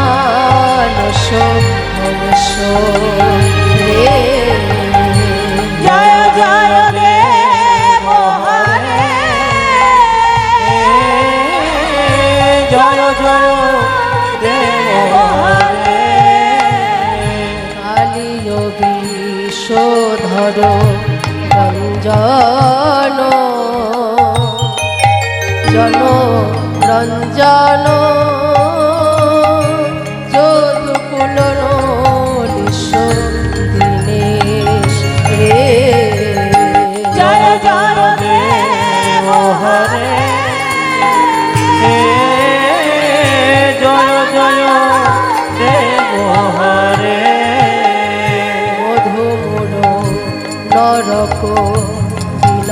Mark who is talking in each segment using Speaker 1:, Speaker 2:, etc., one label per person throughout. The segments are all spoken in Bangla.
Speaker 1: মানস হংস রে জয় জয় রে মহারে
Speaker 2: জয় জয়
Speaker 1: রে
Speaker 2: মহারে
Speaker 1: কালী বিশ্বধর রঞ্জন জন রঞ্জন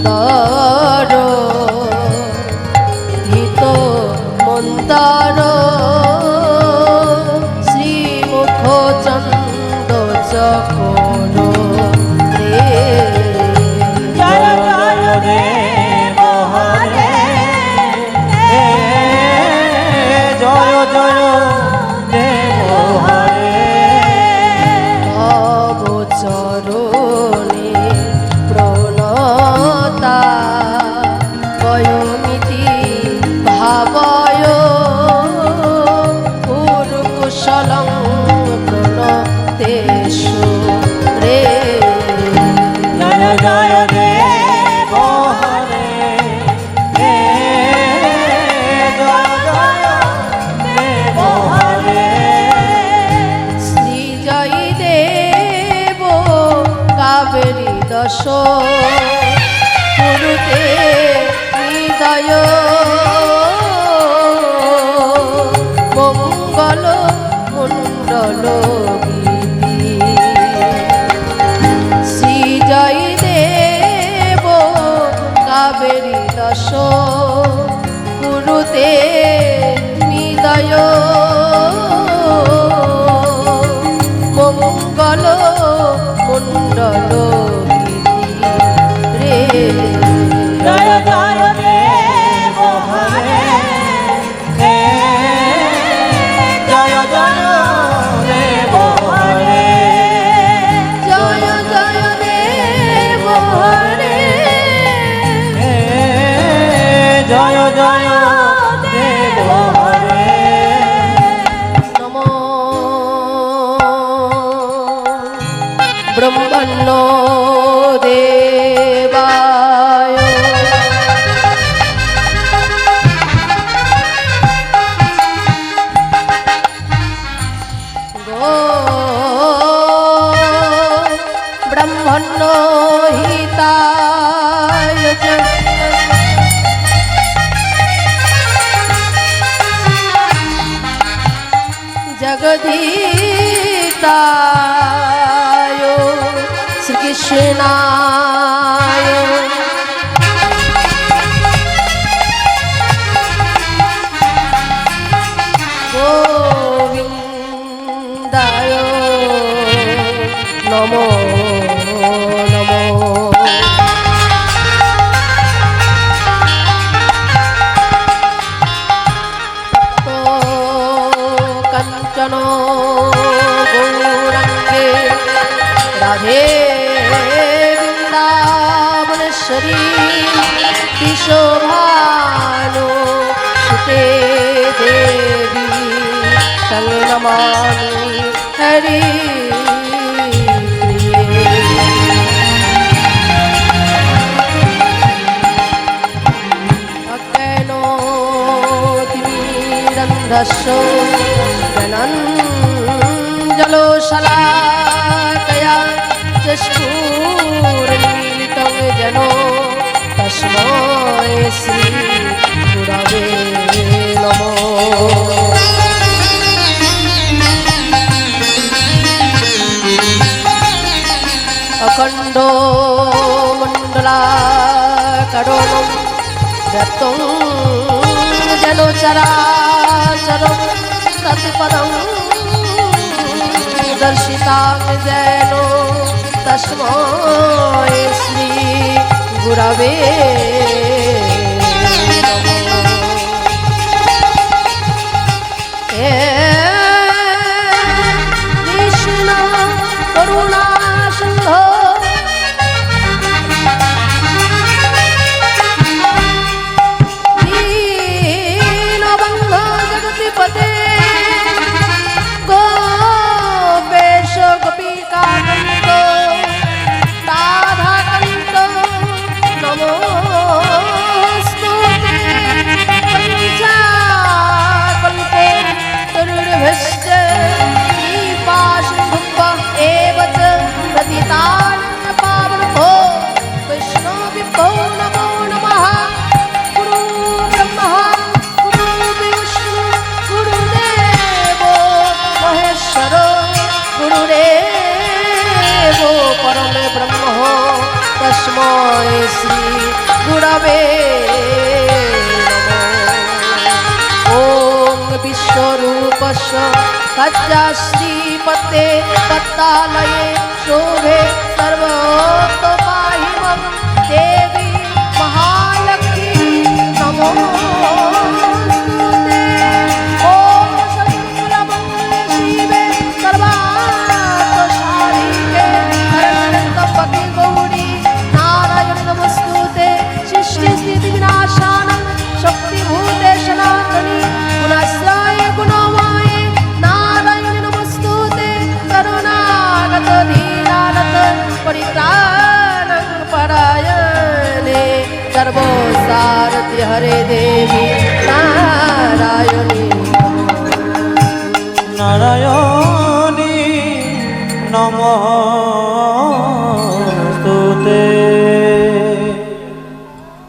Speaker 1: মন্দর হিত মন্দর। শ্রীমুখ চন্দ চকো બ્રહ્મનો દેવાય. ગો બ્રહ્મનો હિતાય শ্রীকৃষ্ণায় গোবিন্দায় নমো কঞ্চন গৌরঙ্গে রাধে সখী বিশোভানো সুতে দেবী সঙ্গমানি হরি কেন তিনি রন্ধস্য કંડો મંડલા કડો જતો જનો ચરાચર સતપદમ દર્શિતા જયનો તસ્મો શ્રી ગુરવે परमे ब्रह्म तस्मै श्री गुरवे नमः ॐ विश्वरूपस्य कज्जाश्रीपते पत्तालये शोभे सर्वतोपाहि मम सर्वसारति हरे देवी नारायणी
Speaker 2: नारायणी नमः